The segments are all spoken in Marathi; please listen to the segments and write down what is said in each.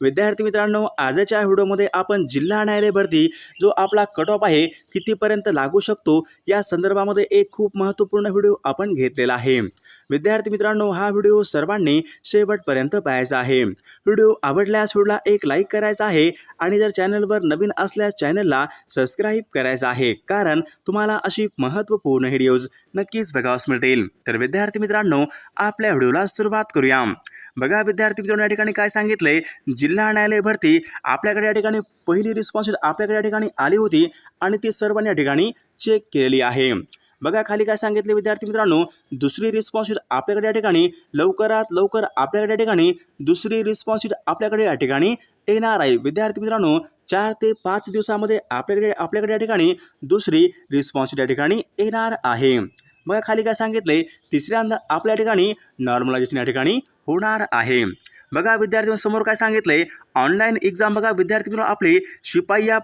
विद्यार्थी मित्रांनो आजच्या व्हिडिओमध्ये आपण जिल्हा न्यायालय भरती जो आपला कट ऑफ आहे कितीपर्यंत लागू शकतो या संदर्भामध्ये एक खूप महत्त्वपूर्ण व्हिडिओ आपण घेतलेला आहे. विद्यार्थी मित्रांनो हा व्हिडिओ सर्वांनी शेवटपर्यंत पाहायचा आहे. व्हिडिओ आवडल्यास व्हिडिओला एक लाईक करायचा आहे आणि जर चॅनलवर नवीन असल्यास चॅनलला सबस्क्राईब करायचा आहे. कारण तुम्हाला अशी महत्त्वपूर्ण व्हिडिओज नक्कीच बघावस मिळतील. तर विद्यार्थी मित्रांनो आपल्या व्हिडिओला सुरुवात करूया. बघा विद्यार्थी मित्रांनो या ठिकाणी काय सांगितलंय? जिल्हा न्यायालय भरती आपल्याकडे या ठिकाणी पहिली रिस्पॉन्स आपल्याकडे या ठिकाणी आली होती आणि ती सर्वांनी या ठिकाणी चेक केलेली आहे. बघा खाली काय सांगितले विद्यार्थी मित्रांनो दुसरी रिस्पॉन्स आपल्याकडे या ठिकाणी लवकरात लवकर आपल्याकडे या ठिकाणी दुसरी रिस्पॉन्स आपल्याकडे या ठिकाणी येणार आहे. विद्यार्थी मित्रांनो चार ते पाच दिवसामध्ये आपल्याकडे आपल्याकडे या ठिकाणी दुसरी रिस्पॉन्स या ठिकाणी येणार आहे. बघा खाली काय सांगितले तिसऱ्यांदा आपल्या ठिकाणी नॉर्मलायझेशन या ठिकाणी होणार आहे. बघा विद्यार्थ्यांसमोर काय सांगितलंय? ऑनलाईन एक्झाम बघा विद्यार्थी मित्रांनो आपली शिपाई या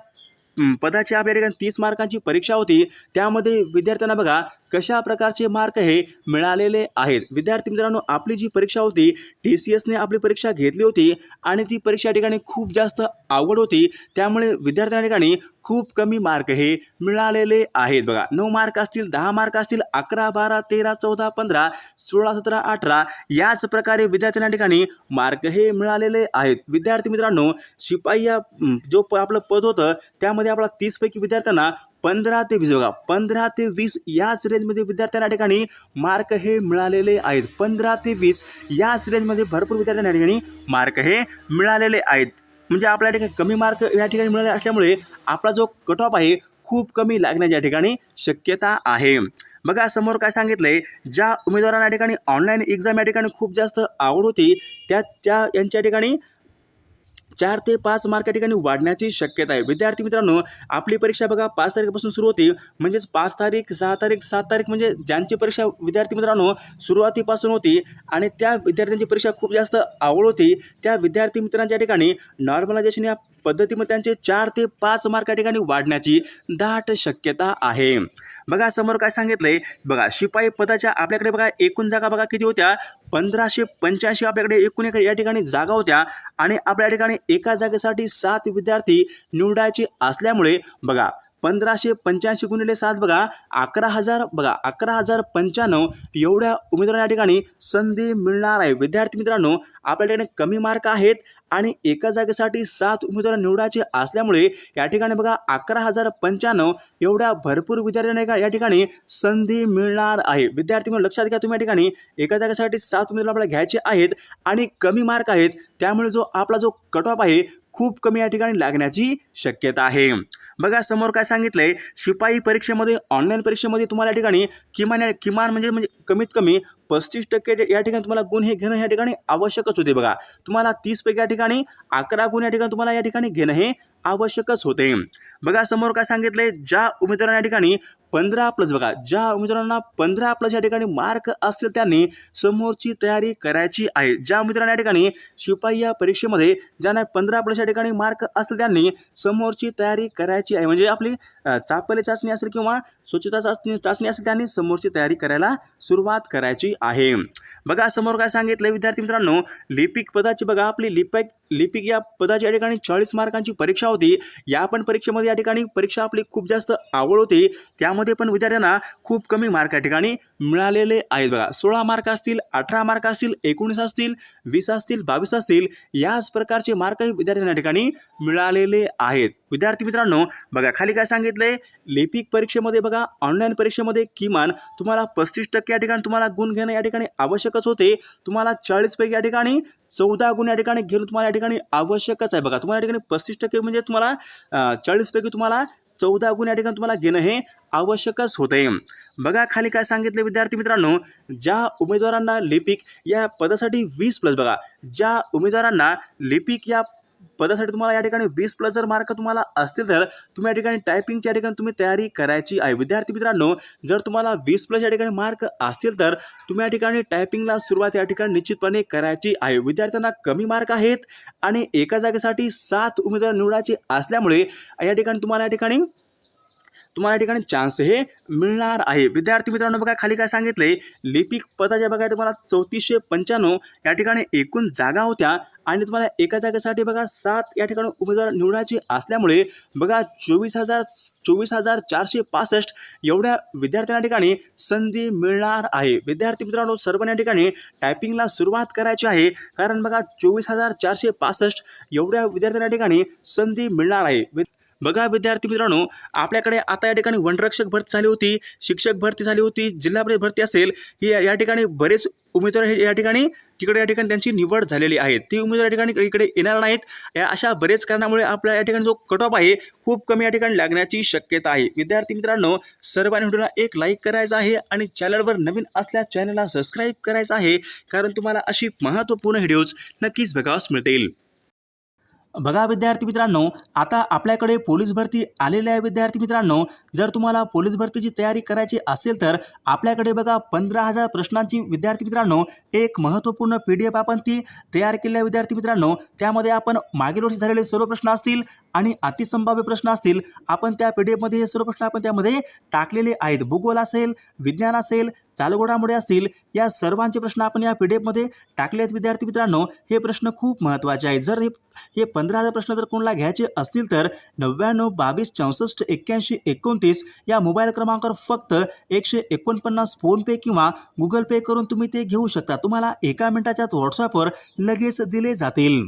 पदाची आपल्या ठिकाणी तीस मार्कांची परीक्षा होती. त्यामध्ये विद्यार्थ्यांना बघा कशा प्रकारचे मार्क हे मिळालेले आहेत. विद्यार्थी मित्रांनो आपली जी परीक्षा होती टी सी एसने आपली परीक्षा घेतली होती आणि ती परीक्षा ठिकाणी खूप जास्त आवड होती. त्यामुळे विद्यार्थ्यांना ठिकाणी खूप कमी मार्क हे मिळालेले आहेत. बघा नऊ मार्क असतील दहा मार्क असतील अकरा बारा तेरा चौदा पंधरा सोळा सतरा अठरा याच प्रकारे विद्यार्थ्यांना ठिकाणी मार्क हे मिळालेले आहेत. विद्यार्थी मित्रांनो शिपाई या जो प आपलं पद होतं त्यामध्ये आपला तीसपैकी विद्यार्थ्यांना पंधरा ते वीस बघा पंधरा ते वीस याच रेंजमध्ये विद्यार्थ्यांना ठिकाणी मार्क हे मिळालेले आहेत. पंधरा ते वीस याच रेंजमध्ये भरपूर विद्यार्थ्यांना ठिकाणी मार्क हे मिळालेले आहेत. म्हणजे आपल्या ठिकाणी कमी मार्क या ठिकाणी मिळाले असल्यामुळे आपला जो कट ऑफ आहे खूप कमी लागण्याच्या ठिकाणी शक्यता आहे. बघा समोर काय सांगितलंय? ज्या उमेदवारांना या ठिकाणी ऑनलाईन एक्झाम या ठिकाणी खूप जास्त आवड होती त्या त्या यांच्या ठिकाणी चार ते पाच मार्क या ठिकाणी वाढण्याची शक्यता आहे. विद्यार्थी मित्रांनो आपली परीक्षा बघा पाच तारखेपासून सुरू होती. म्हणजेच पाच तारीख सहा तारीख सात तारीख म्हणजे ज्यांची परीक्षा विद्यार्थी मित्रांनो सुरुवातीपासून होती आणि त्या विद्यार्थ्यांची परीक्षा खूप जास्त आवड होती त्या विद्यार्थी मित्रांच्या ठिकाणी नॉर्मलायझेशन या पद्धतीमध्ये त्यांचे चार ते पाच मार्क या ठिकाणी वाढण्याची दाट शक्यता आहे. बघा समोर काय सांगितलंय? बघा शिपाई पदाच्या आपल्याकडे बघा एकूण जागा बघा किती होत्या? पंधराशे पंच्याऐंशी आपल्याकडे एकूण एक या ठिकाणी जागा होत्या आणि आपल्या ठिकाणी एका जागेसाठी सात विद्यार्थी निवडायचे असल्यामुळे बघा पंधराशे पंच्याऐंशी गुणिले सात बघा अकरा हजार बघा अकरा हजार पंच्याण्णव एवढ्या उमेदवारांना या ठिकाणी संधी मिळणार आहे. विद्यार्थी मित्रांनो आपल्या ठिकाणी कमी मार्क आहेत आणि एका जागेसाठी सात उमेदवार निवडायचे असल्यामुळे या ठिकाणी बघा अकरा हजार पंच्याण्णव एवढ्या भरपूर विद्यार्थ्यांना का या ठिकाणी संधी मिळणार आहे. विद्यार्थी म्हणून लक्षात घ्या तुम्ही या ठिकाणी. एका जागेसाठी सात उमेदवार आपल्याला घ्यायचे आहेत आणि कमी मार्क आहेत. त्यामुळे जो आपला जो कट ऑफ आहे खूप कमी या ठिकाणी लागण्याची शक्यता आहे. बघा समोर काय सांगितलंय? शिपाई परीक्षेमध्ये ऑनलाईन परीक्षेमध्ये तुम्हाला या ठिकाणी किमान किमान म्हणजे म्हणजे कमीत कमी पस्तीस टक्के या ठिकाणी तुम्हाला गुण हे घेणं या ठिकाणी आवश्यकच होते बघा. तुम्हाला तीसपैकी या ठिकाणी अकरा गुण या ठिकाणी तुम्हाला या ठिकाणी घेणं हे आवश्यकच होते. बघा समोर काय सांगितलंय? ज्या उमेदवारांना या ठिकाणी पंधरा प्लस बघा ज्या उमेदवारांना पंधरा प्लस या ठिकाणी मार्क असतील त्यांनी समोरची तयारी करायची आहे. ज्या उमेदवारांना या ठिकाणी शिपाई या परीक्षेमध्ये ज्यांना पंधरा प्लस या ठिकाणी मार्क असतील त्यांनी समोरची तयारी करायची आहे. म्हणजे आपली चापली चापले चाचणी असेल किंवा स्वच्छता चाचणी चाचणी असेल त्यांनी समोरची तयारी करायला सुरुवात करायची आहे. बघा समोर काय सांगितलं विद्यार्थी मित्रांनो लिपिक पदाची बघा आपली लिपिक लिपिक या पदाच्या ठिकाणी चाळीस मार्कांची परीक्षा होती. या पण परीक्षेमध्ये या ठिकाणी परीक्षा आपली खूप जास्त आवड होती. त्यामध्ये पण विद्यार्थ्यांना खूप कमी मार्क या ठिकाणी मिळालेले आहेत बघा. सोळा मार्क असतील अठरा मार्क असतील एकोणीस असतील वीस असतील बावीस असतील याच प्रकारचे मार्कही विद्यार्थ्यांना ठिकाणी मिळालेले आहेत. विद्यार्थी मित्रांनो बघा खाली काय सांगितलंय? लिपिक परीक्षेमध्ये बघा ऑनलाईन परीक्षेमध्ये किमान तुम्हाला पस्तीस टक्के या ठिकाणी तुम्हाला गुण घेणं या ठिकाणी आवश्यकच होते. तुम्हाला चाळीसपैकी या ठिकाणी चौदा गुण या ठिकाणी घेऊन तुम्हाला या ठिकाणी ठिकाणी आवश्यकच आहे. बघा तुम्हाला या ठिकाणी पस्तीस टक्के म्हणजे तुम्हाला चाळीसपैकी तुम्हाला चौदा गुण या ठिकाणी तुम्हाला घेणं हे आवश्यकच होते. बघा खाली काय सांगितले विद्यार्थी मित्रांनो ज्या उमेदवारांना लिपिक या पदासाठी वीस प्लस बघा ज्या उमेदवारांना लिपिक या पदासाठी तुम्हाला या ठिकाणी वीस प्लस जर मार्क तुम्हाला असतील तर तुम्ही या ठिकाणी टायपिंगच्या या ठिकाणी तुम्ही तयारी करायची आहे. विद्यार्थी मित्रांनो जर तुम्हाला वीस प्लस या ठिकाणी मार्क असतील तर तुम्ही या ठिकाणी टायपिंगला सुरुवात या ठिकाणी निश्चितपणे करायची आहे. विद्यार्थ्यांना कमी मार्क आहेत आणि एका जागेसाठी सात उमेदवार निवडायचे असल्यामुळे या ठिकाणी तुम्हाला या ठिकाणी तुम्हाला या ठिकाणी चान्स हे मिळणार आहे. विद्यार्थी मित्रांनो बघा खाली काय सांगितले लिपिक पदाच्या बघा तुम्हाला चौतीसशे पंच्याण्णव या ठिकाणी एकूण जागा होत्या आणि तुम्हाला एका जागेसाठी बघा सात या ठिकाणी उमेदवार निवडायचे असल्यामुळे बघा चोवीस हजार चोवीस हजार चारशे पासष्ट एवढ्या विद्यार्थ्यांना ठिकाणी संधी मिळणार आहे. विद्यार्थी मित्रांनो सर्वांना या ठिकाणी टायपिंगला सुरुवात करायची आहे. कारण बघा चोवीस हजार चारशे पासष्ट एवढ्या विद्यार्थ्यांना ठिकाणी संधी मिळणार आहे. वि- बघा विद्यार्थी मित्रांनो आपल्याकडे आता या ठिकाणी वनरक्षक भरती झाली होती शिक्षक भरती झाली होती जिल्हा परिषद भरती असेल ही या- ठिकाणी बरेच उमेदवार हे या ठिकाणी तिकडे या ठिकाणी त्यांची निवड झालेली आहे. ती उमेदवार या ठिकाणी इकडे येणार नाहीत. या अशा बरेच कारणामुळे आपल्या या ठिकाणी जो कट ऑफ आहे खूप कमी या ठिकाणी लागण्याची शक्यता आहे. विद्यार्थी मित्रांनो सर्वांनी व्हिडिओला एक लाईक करायचा आहे आणि चॅनलवर नवीन असल्यास चॅनलला सबस्क्राईब करायचं आहे कारण तुम्हाला अशी महत्त्वपूर्ण व्हिडिओज नक्कीच बघावास मिळतील. बघा विद्यार्थी मित्रांनो आता आपल्याकडे पोलीस भरती आलेली आहे विद्यार्थी मित्रांनो. जर तुम्हाला पोलीस भरतीची तयारी करायची असेल तर आपल्याकडे बघा पंधरा हजार प्रश्नांची विद्यार्थी मित्रांनो एक महत्त्वपूर्ण पी डी एफ आपण ती तयार केली आहे विद्यार्थी मित्रांनो. त्यामध्ये आपण मागील वर्षी झालेले सर्व प्रश्न असतील आणि अतिसंभाव्य प्रश्न असतील आपण त्या पी डी एफमध्ये हे सर्व प्रश्न आपण त्यामध्ये टाकलेले आहेत. भूगोल असेल विज्ञान असेल चालगोडामुळे असतील या सर्वांचे प्रश्न आपण या पी डी एफमध्ये टाकले आहेत विद्यार्थी मित्रांनो. हे प्रश्न खूप महत्त्वाचे आहेत. जर हे हे पंधरा हजार प्रश्न जर कोणाला घ्यायचे असतील तर नव्याण्णव बावीस चौसष्ट एक्क्याऐंशी एकोणतीस या मोबाईल क्रमांकावर फक्त एकशे एकोणपन्नास फोनपे किंवा गुगल पे करून तुम्ही ते घेऊ शकता. तुम्हाला एका मिनिटाच्यात व्हॉट्सॲपवर लगेच दिले जातील.